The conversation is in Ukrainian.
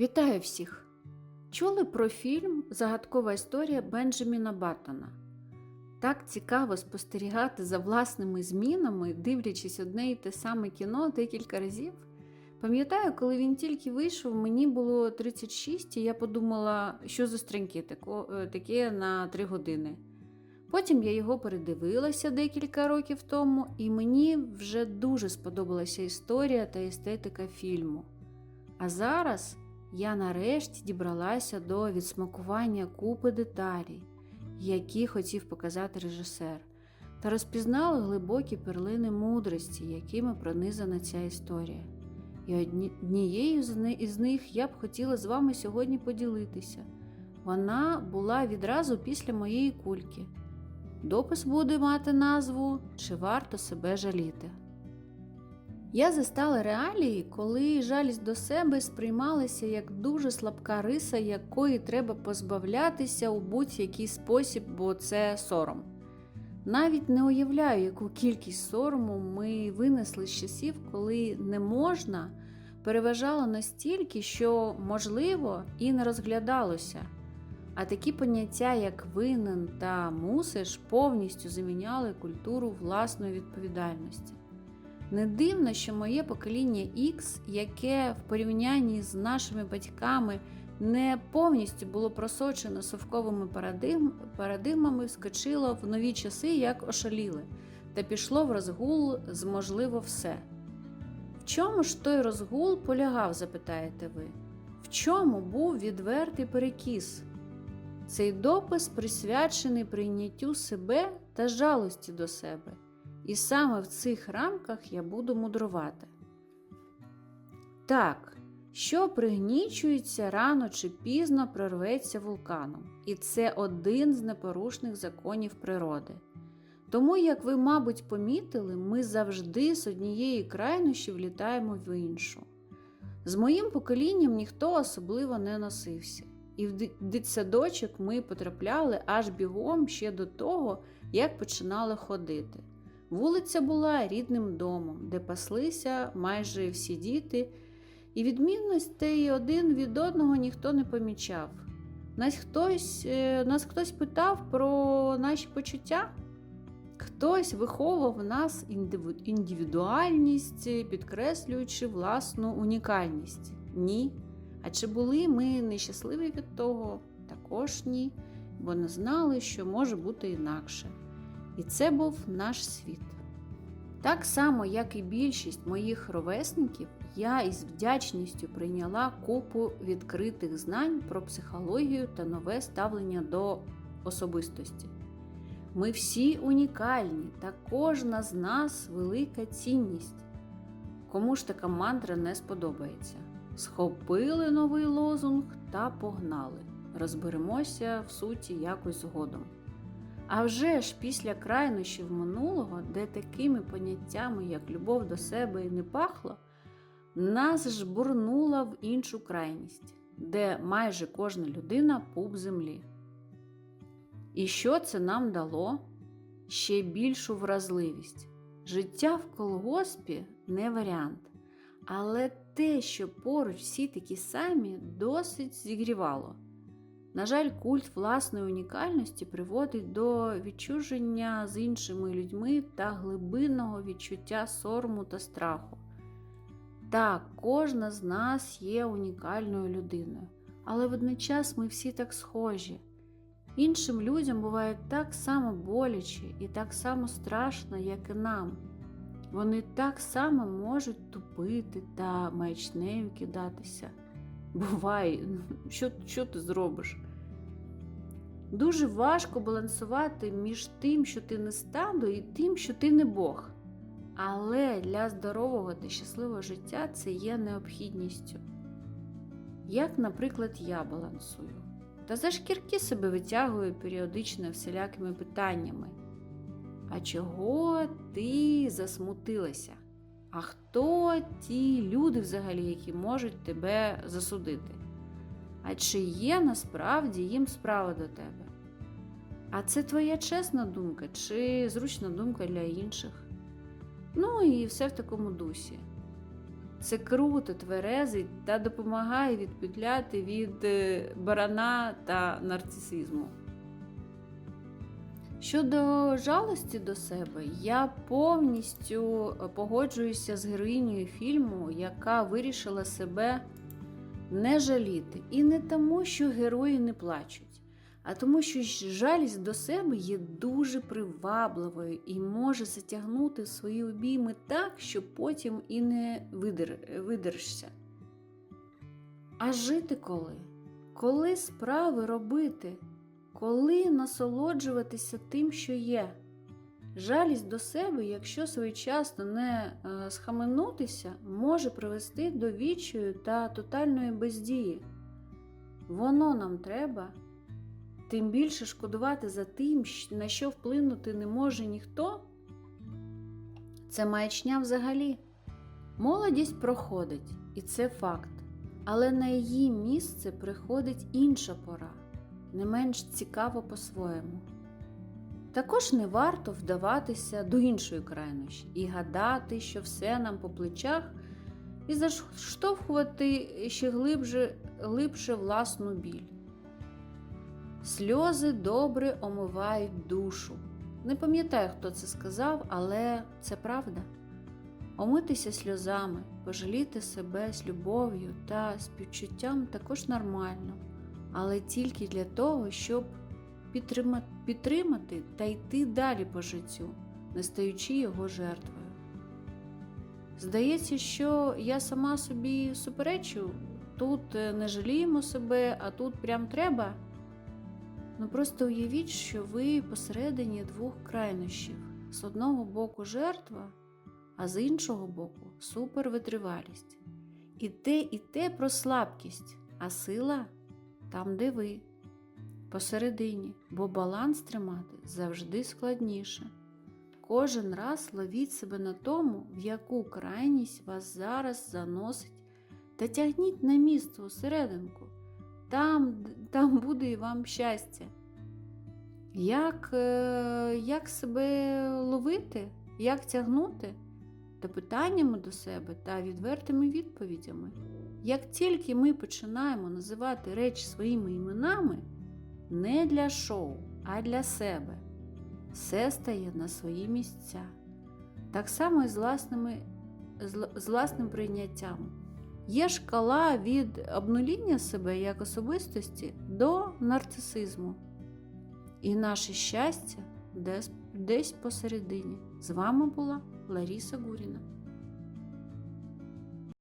Вітаю всіх! Чули про фільм Загадкова історія Бенджаміна Баттона? Так цікаво спостерігати за власними змінами, дивлячись одне і те саме кіно декілька разів. Пам'ятаю, коли він тільки вийшов, мені було 36, і я подумала, що за стрінки е, таке на 3 години. Потім я його передивилася декілька років тому, і мені вже дуже сподобалася історія та естетика фільму. А зараз я нарешті дібралася до відсмакування купи деталей, які хотів показати режисер, та розпізнала глибокі перлини мудрості, якими пронизана ця історія. І однією з них я б хотіла з вами сьогодні поділитися. Вона була відразу після моєї кульки. Допис буде мати назву Чи варто себе жаліти. Я застала реалії, коли жалість до себе сприймалася як дуже слабка риса, якої треба позбавлятися у будь-який спосіб, бо це сором. Навіть не уявляю, яку кількість сорому ми винесли з часів, коли не можна переважало настільки, що можливо і не розглядалося. А такі поняття, як винен та мусиш, повністю заміняли культуру власної відповідальності. Не дивно, що моє покоління X, яке в порівнянні з нашими батьками не повністю було просочено совковими парадигм, парадигмами, вскочило в нові часи, як ошаліли, та пішло в розгул з можливо все. В чому ж той розгул полягав, запитаєте ви? В чому був відвертий перекіс? Цей допис присвячений прийняттю себе та жалості до себе. І саме в цих рамках я буду мудрувати. Так, що пригнічується рано чи пізно прорветься вулканом, і це один з непорушних законів природи. Тому, як ви, мабуть, помітили, ми завжди з однієї крайнощі влітаємо в іншу. З моїм поколінням ніхто особливо не носився, і в ди- дитсадочок ми потрапляли аж бігом ще до того, як починали ходити. Вулиця була рідним домом, де паслися майже всі діти, і відмінностей один від одного ніхто не помічав. Нас хтось, е, нас хтось питав про наші почуття. Хтось виховував в нас індивідуальність, підкреслюючи власну унікальність. Ні. А чи були ми нещасливі від того? Також ні, бо не знали, що може бути інакше. І це був наш світ. Так само, як і більшість моїх ровесників, я із вдячністю прийняла купу відкритих знань про психологію та нове ставлення до особистості. Ми всі унікальні, та кожна з нас велика цінність. Кому ж така мантра не сподобається? Схопили новий лозунг та погнали. Розберемося в суті якось згодом. А вже ж після крайнощів минулого, де такими поняттями, як любов до себе і не пахло, нас ж бурнула в іншу крайність, де майже кожна людина пуп землі. І що це нам дало? Ще більшу вразливість. Життя в колгоспі не варіант. Але те, що поруч всі такі самі, досить зігрівало. На жаль, культ власної унікальності приводить до відчуження з іншими людьми та глибинного відчуття сорому та страху. Так, кожна з нас є унікальною людиною, але водночас ми всі так схожі. Іншим людям буває так само боляче і так само страшно, як і нам. Вони так само можуть тупити та маячнею кидатися. Бувай, що, що ти зробиш? Дуже важко балансувати між тим, що ти не стадо, і тим, що ти не Бог. Але для здорового та щасливого життя це є необхідністю. Як, наприклад, я балансую. Та за шкірки себе витягую періодично всілякими питаннями. А чого ти засмутилася? А хто ті люди взагалі, які можуть тебе засудити? А чи є насправді їм справа до тебе? А це твоя чесна думка чи зручна думка для інших? Ну і все в такому дусі. Це круто, тверезить та допомагає відпетляти від е, барана та нарцисизму. Щодо жалості до себе, я повністю погоджуюся з героїнею фільму, яка вирішила себе не жаліти. І не тому, що герої не плачуть, а тому, що жалість до себе є дуже привабливою і може затягнути свої обійми так, що потім і не видер... видержишся. А жити коли? Коли справи робити? Коли насолоджуватися тим, що є? Жалість до себе, якщо своєчасно не е, схаменутися, може привести до відчаю та тотальної бездії. Воно нам треба, тим більше шкодувати за тим, на що вплинути не може ніхто. Це маячня взагалі. Молодість проходить, і це факт. Але на її місце приходить інша пора, не менш цікаво по-своєму. Також не варто вдаватися до іншої крайнощі і гадати, що все нам по плечах, і заштовхувати ще глибше, глибше власну біль. Сльози добре омивають душу. Не пам'ятаю, хто це сказав, але це правда. Омитися сльозами, пожаліти себе з любов'ю та співчуттям також нормально, але тільки для того, щоб підтримати, та йти далі по життю, не стаючи його жертвою. Здається, що я сама собі суперечу, тут е, не жаліємо себе, а тут прям треба. Ну просто уявіть, що ви посередині двох крайнощів: з одного боку жертва, а з іншого боку супервитривалість. І те, і те про слабкість, а сила там, де ви посередині, бо баланс тримати завжди складніше. Кожен раз ловіть себе на тому, в яку крайність вас зараз заносить, та тягніть на місце усерединку. Там, там буде і вам щастя. Як, е, як себе ловити, як тягнути? Та питаннями до себе та відвертими відповідями. Як тільки ми починаємо називати речі своїми іменами, не для шоу, а для себе. Все стає на свої місця. Так само і з, власними, з, власним прийняттям. Є шкала від обнуління себе як особистості до нарцисизму. І наше щастя десь посередині. З вами була Ларіса Гуріна.